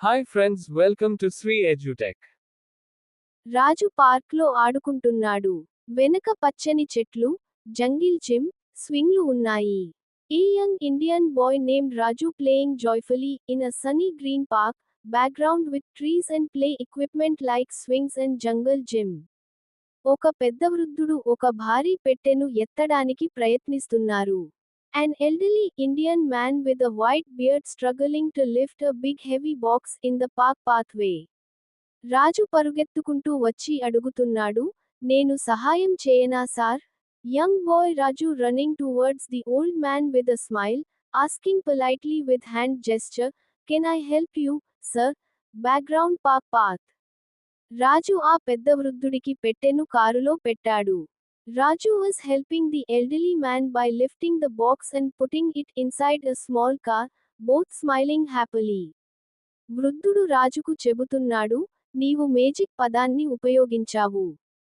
Hi friends welcome to Sri edutech Raju పార్క్లో ఆడుకుంటున్నాడు. వెనక పచ్చని చెట్లు జంగిల్ జిమ్ స్వింగ్లు ఉన్నాయి. ఈ young Indian boy named Raju playing joyfully in a sunny green park background with trees and play equipment like swings and jungle gym. ఒక పెద్ద వృద్ధుడు ఒక భారీ పెట్టెను ఎత్తడానికి ప్రయత్నిస్తున్నారు. An elderly Indian man with a white beard struggling to lift a big heavy box in the park pathway. రాజు పరుగెత్తుకుంటూ వచ్చి అడుగుతున్నాడు నేను సహాయం చేయనా sir? Young boy Raju running towards the old man with a smile asking politely with hand gesture can I help you sir background park path Raju ఆ పెద్ద వృద్ధుడికి పెట్టెను కారులో పెట్టాడు. రాజు was helping the elderly man by lifting the box and putting it inside a small car, both smiling happily. వృద్ధుడు రాజుకు చెబుతున్నాడు నీవు magic పదాన్ని ఉపయోగించావు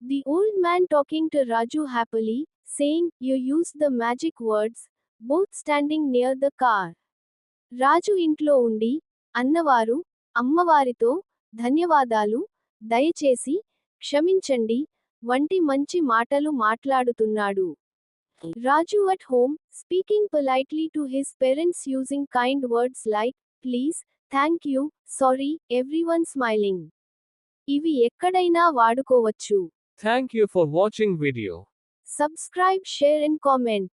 the old man talking to Raju happily saying you use the magic words both standing near the car Raju ఇంట్లో ఉండి అన్నవారు అమ్మవారితో ధన్యవాదాలు దయచేసి క్షమించండి వంటి మంచి మాటలు మాట్లాడుతున్నాడు. Raju at home speaking politely to his parents using kind words like please thank you sorry everyone smiling ఇవి ఎక్కడైనా వాడుకోవచ్చు. Thank you for watching video. Subscribe share and comment